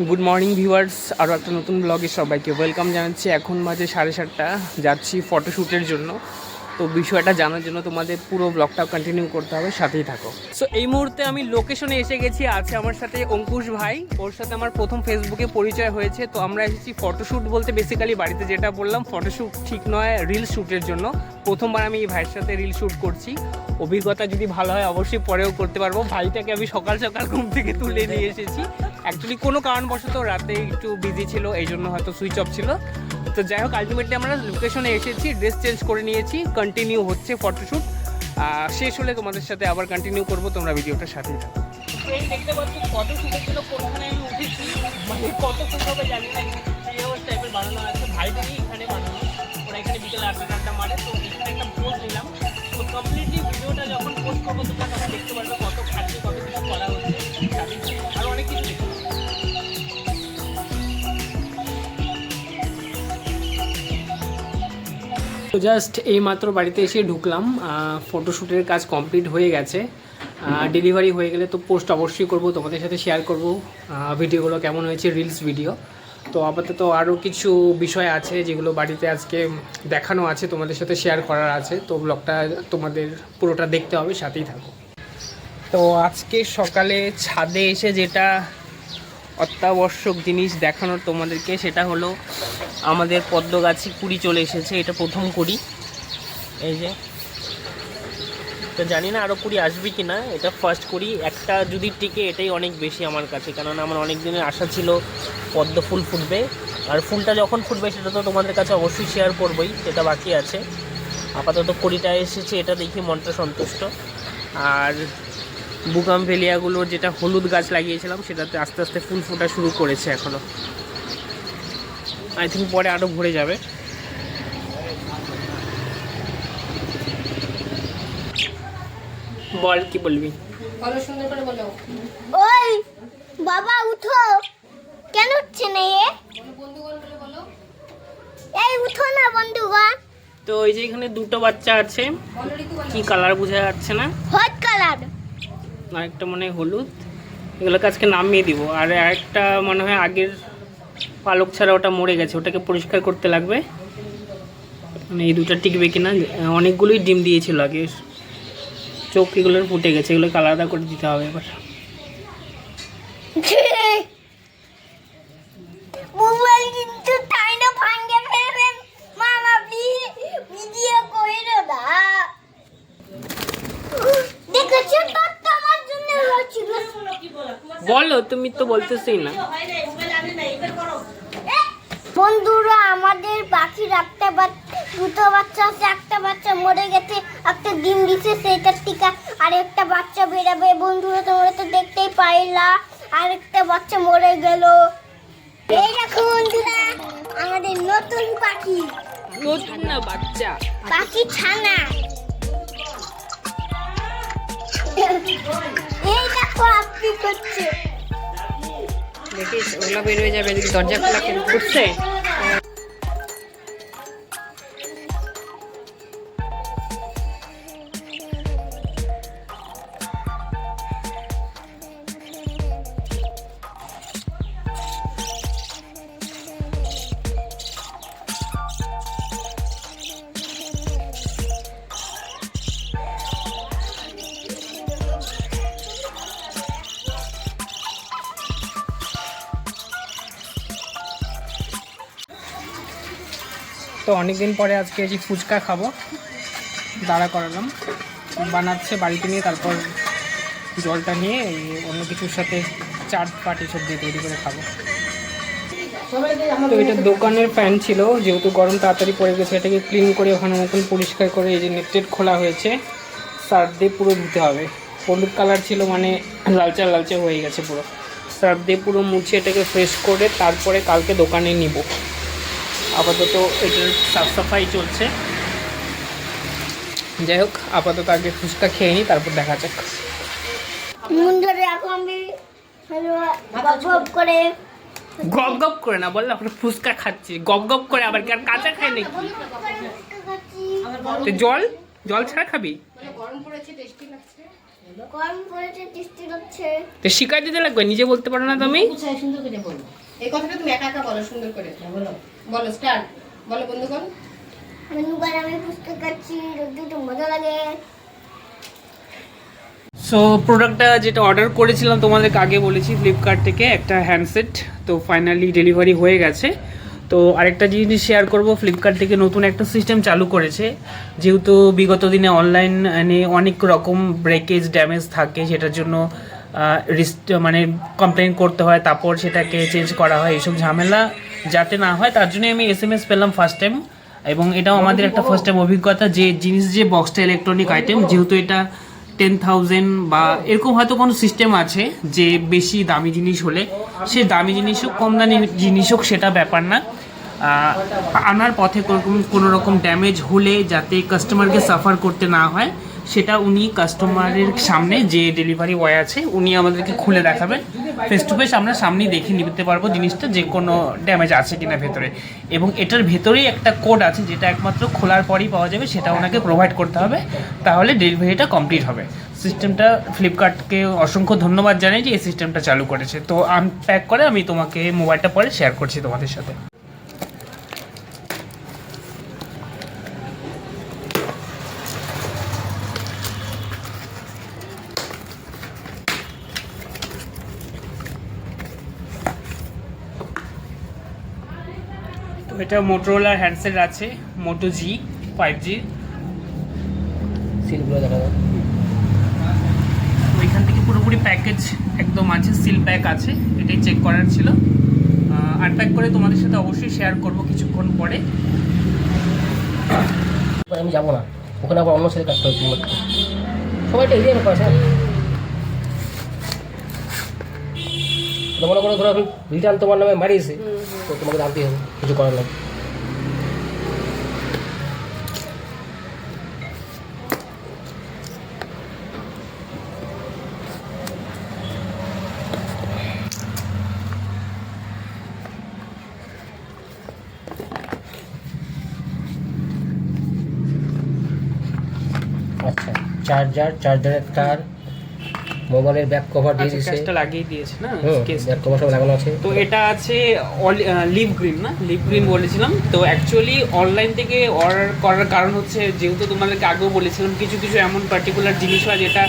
Good morning viewers আরও একটা নতুন ব্লগে সবাইকে ওয়েলকাম জানাচ্ছি। এখন বাজে সাড়ে সাতটা। যাচ্ছি ফটোশ্যুটের জন্য। তো বিষয়টা জানার জন্য তোমাদের পুরো ব্লগটা কন্টিনিউ করতে হবে, সাথেই থাকো। সো এই মুহূর্তে আমি লোকেশনে এসে গেছি। আছে আমার সাথে অঙ্কুশ ভাই। ওর সাথে আমার প্রথম ফেসবুকে পরিচয় হয়েছে। তো আমরা এসেছি ফটোশ্যুট বলতে বেসিক্যালি বাড়িতে যেটা বললাম ফটোশ্যুট ঠিক নয় রিল শ্যুটের জন্য। প্রথমবার আমি এই ভাইয়ের সাথে রিল শ্যুট করছি। অভিজ্ঞতা যদি ভালো হয়, অবশ্যই পরেও করতে পারব। ভাইটাকে আমি সকাল সকাল ঘুম থেকে তুলে নিয়ে এসেছি। অ্যাকচুয়ালি কোনো কারণবশত রাতে একটু বিজি ছিল, এই জন্য হয়তো সুইচ অফ ছিল। তো যাই হোক আলটিমেটলি আমরা লোকেশনে এসেছি ড্রেস চেঞ্জ করে নিয়েছি কন্টিনিউ হচ্ছে ফটোশ্যুট শেষ হলে তোমাদের সাথে আবার কন্টিনিউ করব, তোমরা ভিডিওটার সাথেই থাকো। দেখতে পাচ্ছি ফটোশ্যুটের জন্য কোনখানে উঠেছি মানে কত জানি না টাইপের বানানো আছে। ভাই এখানে বানানো ওরা এখানে মারে, তো এখানে একটা নিলাম। তো কমপ্লিটলি ভিডিওটা যখন পোস্ট করব তখন দেখতে পারবে কত কত কিছু করা হচ্ছে। তো জাস্ট এই মাত্র বাড়িতে এসে ঢুকলাম ফটোশ্যুটের কাজ কমপ্লিট হয়ে গেছে। ডেলিভারি হয়ে গেলে তো পোস্ট অবশ্যই করব, তোমাদের সাথে শেয়ার করব। ভিডিওগুলো কেমন হয়েছে রিলস ভিডিও তো আপাতত আরও কিছু বিষয় আছে যেগুলো বাড়িতে আজকে দেখানো আছে, তোমাদের সাথে শেয়ার করার আছে। তো ব্লগটা তোমাদের পুরোটা দেখতে হবে, সাথেই থাকো। তো আজকে সকালে ছাদে এসে যেটা অত্যাবশ্যক জিনিস দেখানোর তোমাদেরকে, সেটা হলো আমাদের পদ্ম গাছে কুড়ি চলে এসেছে, এটা প্রথম কুড়ি। এই যে। তো জানি না আরও কুড়ি আসবে কি না এটা ফার্স্ট কুড়ি। একটা যদি টিকে, এটাই অনেক বেশি আমার কাছে কারণ আমার অনেক দিনের আশা ছিল পদ্ম ফুল ফুটবে। আর ফুলটা যখন ফুটবে, সেটা তো তোমাদের কাছে অবশ্যই শেয়ার করবোই, সেটা বাকি আছে। আপাতত কুড়িটা এসেছে, এটা দেখি মনটা সন্তুষ্ট। আর বুকাম ভেলিয়াগুলোর যেটা হলুদ গাছ লাগিয়েছিলাম সেটাতে আস্তে আস্তে ফুল ফোটা শুরু করেছে এখনও। আই থিঙ্ক পরে আরও ভরে যাবে। বল কি বলবি? ওই বাবা উঠো। কেন উঠছে না এ? এই উঠো না বন্ধুগণ। তো এই যে এখানে দুটো বাচ্চা আছে। কি কালার বোঝা যাচ্ছে না? হোয়াইট কালার আর মনে হয় হলুদ, এগুলোকে আজকে নামিয়ে দিব। আর একটা মনে হয় আগের পালক ছাড়া ওটা মরে গেছে, ওটাকে পরিষ্কার করতে লাগবে। মানে এই দুটো টিকবে কিনা, অনেকগুলোই ডিম দিয়েছিল আগে। চোখ এগুলোর ফুটে গেছে, এগুলোকে আলাদা করে দিতে হবে এবার মোবাইল কিন্তু তাই না ভাঙ্গে ফেলবে মামা ভিডিও করে না দেখেছ তো তোমার জন্য হচ্ছিল তুমি তো বলতেছেই না। বন্ধুরা আমাদের একটা বাচ্চা দুটো বাচ্চা আছে একটা বাচ্চা মরে গেছে একটা ডিম দিছে সেইটার টিকা আর একটা বাচ্চা বেরাবে। বন্ধুরা তোমরা তো দেখতেই পাইলা আর একটা বাচ্চা মরে গেল। এই দেখো বন্ধুরা আমাদের নতুন পাখি। নতুন না বাচ্চা? পাখি ছানা। এই দেখো আপনি করছে। ওগুলো বের হয়ে যাবে দরজা খোলা করছে? তো অনেকদিন পরে আজকে এই ফুচকা খাব। দাঁড়া করালাম। বানাচ্ছে বাড়িতে নিয়ে, তারপর জলটা নিয়ে অন্য কিছুর সাথে চাট পাটি দিয়ে তৈরি করে খাব। তো এটা দোকানের ফ্যান ছিল, যেহেতু গরম তাড়াতাড়ি পড়ে গেছে, এটাকে ক্লিন করে ওখানে মতন পরিষ্কার করে এই যে নেটেড খোলা হয়েছে, সার্ফ দিয়ে পুরো ধুতে হবে। হলুদ কালার ছিল মানে লালচা লালচে হয়ে গেছে পুরো। সার্ফ দিয়ে পুরো মুছে এটাকে ফ্রেশ করে তারপরে কালকে দোকানে নিব। আপাতত এটার সাফ সাফাই চলছে। যাই হোক আপাতত আগে ফুচকা খেয়ে নিই তারপর দেখা যাক। গপ গপ করে গপ গপ করে না বললাম আমরা ফুচকা খাচ্ছি। গপ গপ করে আবার কি আর কাঁচা খায় নাকি? তো জল? জল ছাড়া খাবি? গরম পড়েছে বৃষ্টি হচ্ছে তো শিকার দিতে লাগবে? নিজে বলতে পারো না তুমি। গুছায় সুন্দর করে বলো? এই কথাটা তুমি একা একা বলো সুন্দর করে। বলো। বলো স্টার্ট বলো বন্ধুগণ। বার আমি পুস্তক খাচ্ছি রোদ্দুরটা মজা লাগে। সো প্রোডাক্টটা যেটা অর্ডার করেছিলাম তোমাদেরকে আগে বলেছি ফ্লিপকার্ট থেকে একটা হ্যান্ডসেট তো ফাইনালি ডেলিভারি হয়ে গেছে। তো আরেকটা জিনিস শেয়ার করব ফ্লিপকার্ট থেকে নতুন একটা সিস্টেম চালু করেছে। যেহেতু বিগত দিনে অনলাইন মানে অনেক রকম ব্রেকেজ ড্যামেজ থাকে সেটার জন্য রিস্ট মানে কমপ্লেন করতে হয় তারপর সেটাকে চেঞ্জ করা হয় এইসব ঝামেলা। যাতে না হয়, তার জন্য আমি এস এম এস পেলাম ফার্স্ট টাইম এবং এটাও আমাদের একটা ফার্স্ট টাইম অভিজ্ঞতা যে জিনিস, যে বক্সটা ইলেকট্রনিক আইটেম যেহেতু এটা টেন থাউজেন্ড বা এরকম হয়তো কোনো সিস্টেম আছে যে বেশি দামি জিনিস হলে, সে দামি জিনিস হোক, কম দামি জিনিস হোক, সেটা ব্যাপার না। আনার পথে কোনো রকম ড্যামেজ হলে যাতে কাস্টমারকে সাফার করতে না হয়, সেটা উনি কাস্টমারের সামনে যে ডেলিভারি বয় আছে, উনি আমাদেরকে খুলে দেখাবেন। ফেস টু ফেস আমরা সামনেই দেখে নিতে পারব জিনিসটা যে কোনো ড্যামেজ আছে কিনা ভেতরে। এবং এটার ভেতরেই একটা কোড আছে যেটা একমাত্র খোলার পরেই পাওয়া যাবে, সেটা ওনাকে প্রোভাইড করতে হবে। তাহলে ডেলিভারিটা কমপ্লিট হবে। সিস্টেমটা ফ্লিপকার্টকে অসংখ্য ধন্যবাদ জানাই যে এই সিস্টেমটা চালু করেছে। তো আমি প্যাক করে আমি তোমাকে মোবাইলটা পরে শেয়ার করছি তোমাদের সাথে তো এটা মোটোরোলার হ্যান্ডসেট আছে মোটো জি ফাইভ জি সিলগুলো দেখা যাবে ওইখান থেকে পুরোপুরি প্যাকেজ একদম আছে সিল প্যাক আছে এটাই চেক করার ছিল। আনপ্যাক করে তোমাদের সাথে অবশ্যই শেয়ার করব কিছুক্ষণ পরে। এবার আমি যাব না। ওখানে আবার অন্য ছেলে কাজ করে তোমার সবাই একটা এরিয়া ব্যাপার আছে মনে করো ধরো আমি রিটার্ন তোমার নামে মারিয়েছি তো তোমাকে জানতেই হবে কিছু করার নেই। চার্জার চার্জারের তার মোবাইলের ব্যাক কভার দিয়ে আচ্ছা দিয়েছে। ক্যাশটা লাগিয়ে দিয়েছে না? কেসটা ব্যাক কভার সব লাগানো আছে। তো এটা আছে লিভ গ্রিন না? লিভ গ্রিন বলেছিলাম। তো অ্যাকচুয়ালি অনলাইন থেকে অর্ডার করার কারণ হচ্ছে যেহেতু তোমাদেরকে আগেও বলেছিলাম কিছু কিছু এমন পার্টিকুলার জিনিস হয় যেটা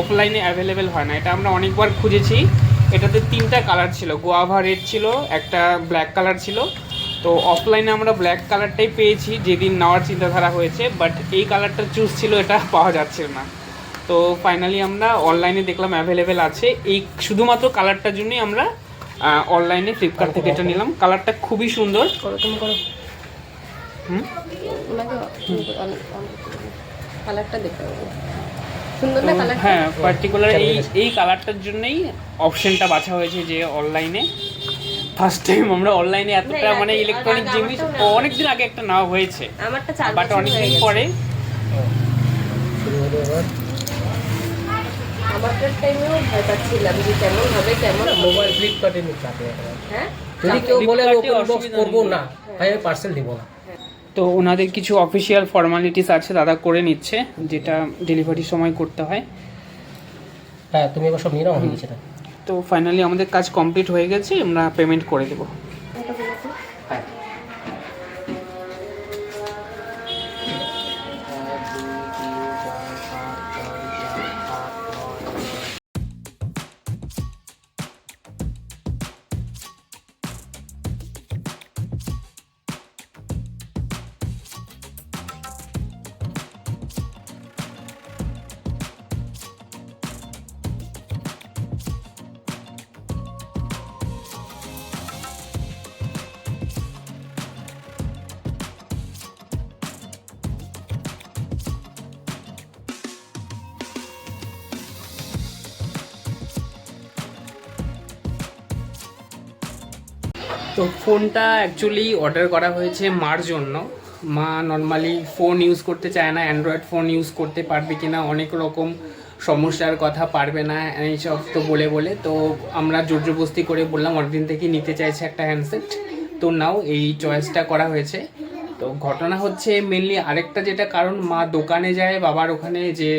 অফলাইনে অ্যাভেলেবেল হয় না। এটা আমরা অনেকবার খুঁজেছি। এটাতে তিনটা কালার ছিল। গোয়াভা রেড ছিল একটা ব্ল্যাক কালার ছিল। তো অফলাইনে আমরা ব্ল্যাক কালারটাই পেয়েছি যেদিন নেওয়ার চিন্তাধারা হয়েছে বাট এই কালারটা চুজ ছিল এটা পাওয়া যাচ্ছিল না। তো ফাইনালি আমরা অনলাইনে দেখলাম অ্যাভেলেবেল আছে। এই শুধুমাত্র কালারটার জন্যই আমরা অনলাইনে ফ্লিপকার্ট থেকে এটা নিলাম। কালারটা খুবই সুন্দর। করো তুমি করো। হুম? ওনাকে কালারটা দেখতে হবে সুন্দর না কালারটা হ্যাঁ পার্টিকুলার এই এই কালারটার জন্যই অপশনটা বাছা হয়েছে যে অনলাইনে ফার্স্ট টাইম আমরা অনলাইনে এতটা মানে ইলেকট্রনিক জিনিস অনেক দিন আগে একটা নেওয়া হয়েছে। আমারটা চার বাট বছর হয়ে অনেকদিন পরে শুরু হলো এবার আমারটার টাইমেও ভয় পাচ্ছিলাম যে কেমন হবে কেমন মোবাইল ফ্লিপকার্টে নিয়ে চাপে হ্যাঁ? যদি কেউ বলে আমি ওপেন বক্স অসুবিধা না তাই আমি পার্সেল দিব না। তো ওনাদের কিছু অফিসিয়াল ফর্মালিটিস আছে দাদা করে নিচ্ছে যেটা ডেলিভারির সময় করতে হয়। হ্যাঁ তুমি এবার সব নিয়ে নাও হয়ে গেছে এটা। তো ফাইনালি আমাদের কাজ কমপ্লিট হয়ে গেছে আমরা পেমেন্ট করে দেবো। তো ফোনটা অ্যাকচুয়ালি অর্ডার করা হয়েছে মার জন্য। মা নর্মালি ফোন ইউজ করতে চায় না অ্যান্ড্রয়েড ফোন ইউজ করতে পারবে কি না অনেক রকম সমস্যার কথা পারবে না, এইসব তো বলে বলে। তো আমরা জোর জবস্তি করে বললাম, অনেকদিন থেকে নিতে চাইছে একটা হ্যান্ডসেট তো নাও এই চয়েসটা করা হয়েছে। তো ঘটনা হচ্ছে মেনলি আরেকটা যেটা কারণ মা দোকানে যায়, বাবার ওখানে যে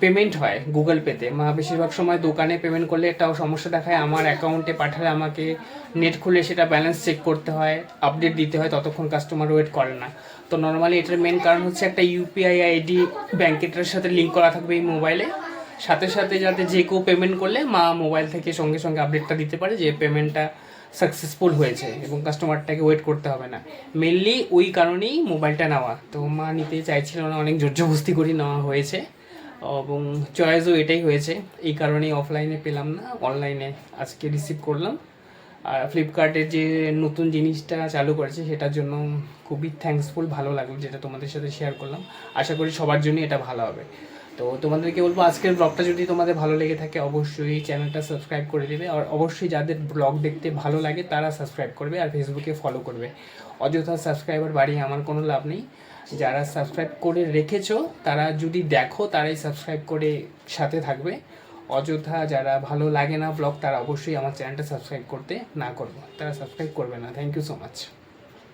পেমেন্ট হয় গুগল পেতে বেশিরভাগ সময় দোকানে পেমেন্ট করলে এটাও সমস্যা দেখায়। আমার অ্যাকাউন্টে পাঠালে আমাকে নেট খুলে সেটা ব্যালেন্স চেক করতে হয় আপডেট দিতে হয়, ততক্ষণ কাস্টমার ওয়েট করে না। তো নর্মালি এটার মেন কারণ হচ্ছে একটা ইউপিআই আইডি ব্যাঙ্কেটার সাথে লিঙ্ক করা থাকবে এই মোবাইলে সাথে সাথে যাতে যে কেউ পেমেন্ট করলে মা মোবাইল থেকে সঙ্গে সঙ্গে আপডেটটা দিতে পারে যে পেমেন্টটা সাকসেসফুল হয়েছে এবং কাস্টমারটাকে ওয়েট করতে হবে না। মেনলি ওই কারণেই মোবাইলটা নেওয়া। তো মা, নিতে চাইছিল না, অনেক জোরজবস্তি করে নেওয়া হয়েছে। এবং চয়েসও এটাই হয়েছে। এই কারণেই অফলাইনে পেলাম না অনলাইনে আজকে রিসিভ করলাম। আর ফ্লিপকার্টের যে নতুন জিনিসটা চালু করেছে, সেটার জন্য খুবই থ্যাঙ্কসফুল ভালো লাগল যেটা তোমাদের সাথে শেয়ার করলাম। আশা করি সবার জন্যই এটা ভালো হবে। তো তোমাদেরকে বলব, আজকের ব্লগটা যদি তোমাদের ভালো লেগে থাকে, অবশ্যই চ্যানেলটা সাবস্ক্রাইব করে দেবে। আর অবশ্যই যাদের ব্লগ দেখতে ভালো লাগে, তারা সাবস্ক্রাইব করবে আর ফেসবুকে ফলো করবে। অযথা সাবস্ক্রাইবার বাড়িয়ে আমার কোনো লাভ নেই। যারা সাবস্ক্রাইব করে রেখেছো, তারা যদি দেখো, তারাই সাবস্ক্রাইব করে সাথে থাকবে। অযথা যারা ভালো লাগে না ব্লগ তারা অবশ্যই আমার চ্যানেলটা সাবস্ক্রাইব করতে না করব। তারা সাবস্ক্রাইব করবে না। Thank you so much